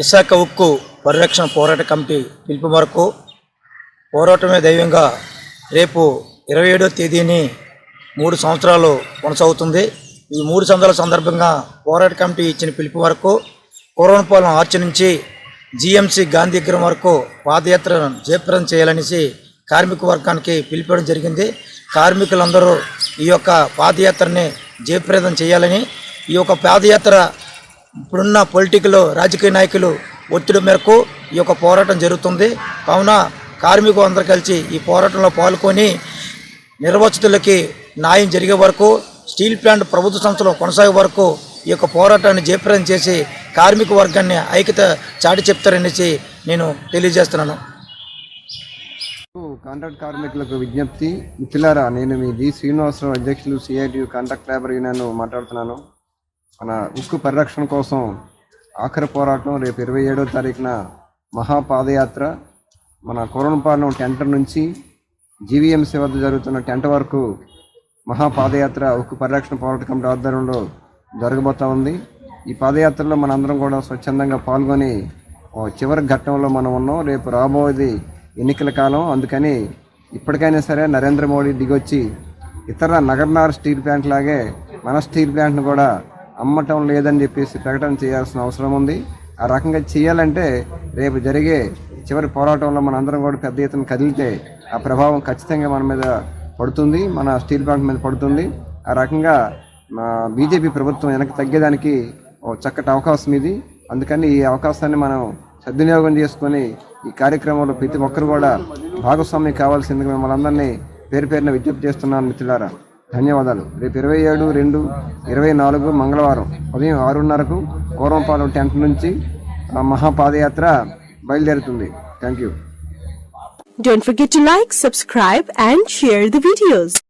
విశాఖ ఉక్కు పరిరక్షణ పోరాట కమిటీ పిలుపు మేరకు పోరాటమే దైవంగా రేపు ఇరవై ఏడో తేదీని మూడు సంవత్సరాలు కొనసాగుతుంది. ఈ మూడు సంవత్సరాల సందర్భంగా పోరాట కమిటీ ఇచ్చిన పిలుపు వరకు కోరవనపాలెం ఆర్చి నుంచి జిఎంసి గాంధీ వరకు పాదయాత్ర జయప్రదం చేయాలనేసి కార్మిక వర్గానికి పిలిపడం జరిగింది. కార్మికులందరూ ఈ యొక్క పాదయాత్రని జయప్రదం చేయాలని ఈ యొక్క పాదయాత్ర ఇప్పుడున్న పొలిటికల్ రాజకీయ నాయకులు ఒత్తిడి మేరకు ఈ యొక్క పోరాటం జరుగుతుంది. కావున కార్మికులు అందరూ కలిసి ఈ పోరాటంలో పాల్గొని నిర్వచితులకి న్యాయం జరిగే వరకు స్టీల్ ప్లాంట్ ప్రభుత్వ సంస్థలో కొనసాగే వరకు ఈ యొక్క పోరాటాన్ని జయప్రదం చేసి కార్మిక వర్గాన్ని ఐక్యత చాటి చెప్తారనేసి నేను తెలియజేస్తున్నాను. కాంట్రాక్ట్ కార్మికులకు విజ్ఞప్తి. మిత్రులారా నేను మీ జి శ్రీనివాసరావు అధ్యక్షులు సిఐటి కాంట్రాక్ట్ లేబర్ యూనియన్ మాట్లాడుతున్నాను. మన ఉక్కు పరిరక్షణ కోసం ఆఖరి పోరాటం రేపు ఇరవై ఏడో తారీఖున మహాపాదయాత్ర. మన కోరణపాలెం టెంట్ నుంచి జీవీఎంసీ వద్ద జరుగుతున్న టెంట్ వరకు మహాపాదయాత్ర ఉక్కు పరిరక్షణ పోరాట కమిటీ ఆధ్వర్యంలో జరగబోతా ఉంది. ఈ పాదయాత్రలో మనందరం కూడా స్వచ్ఛందంగా పాల్గొని ఓ చివరి ఘట్టంలో మనం ఉన్నాం. రేపు రాబోయేది ఎన్నికల కాలం. అందుకని ఇప్పటికైనా సరే నరేంద్ర మోడీ దిగొచ్చి ఇతర నగర్నార్ స్టీల్ ప్లాంట్ లాగే మన స్టీల్ ప్లాంట్ను కూడా అమ్మటం లేదని చెప్పేసి ప్రకటన చేయాల్సిన అవసరం ఉంది. ఆ రకంగా చేయాలంటే రేపు జరిగే చివరి పోరాటంలో మన అందరం కూడా పెద్ద ఎత్తున కదిలితే ఆ ప్రభావం ఖచ్చితంగా మన మీద పడుతుంది మన స్టీల్ ప్లాంట్ మీద పడుతుంది. ఆ రకంగా మా బీజేపీ ప్రభుత్వం వెనక్కి తగ్గేదానికి ఓ చక్కటి అవకాశం ఇది. అందుకని ఈ అవకాశాన్ని మనం సద్వినియోగం చేసుకొని ఈ కార్యక్రమంలో ప్రతి ఒక్కరు కూడా భాగస్వామి కావాల్సిందిగా మిమ్మల్ని అందరినీ పేరు పేరున విజ్ఞప్తి చేస్తున్నాను మిత్రులారా. ధన్యవాదాలు. రేపు ఇరవై ఏడు రెండు ఇరవై నాలుగు మంగళవారం ఉదయం ఆరున్నరకు కోరంపాలెం టెంట్ నుంచి మహాపాదయాత్ర బయలుదేరుతుంది. Thank you Don't forget to like, subscribe and share the videos.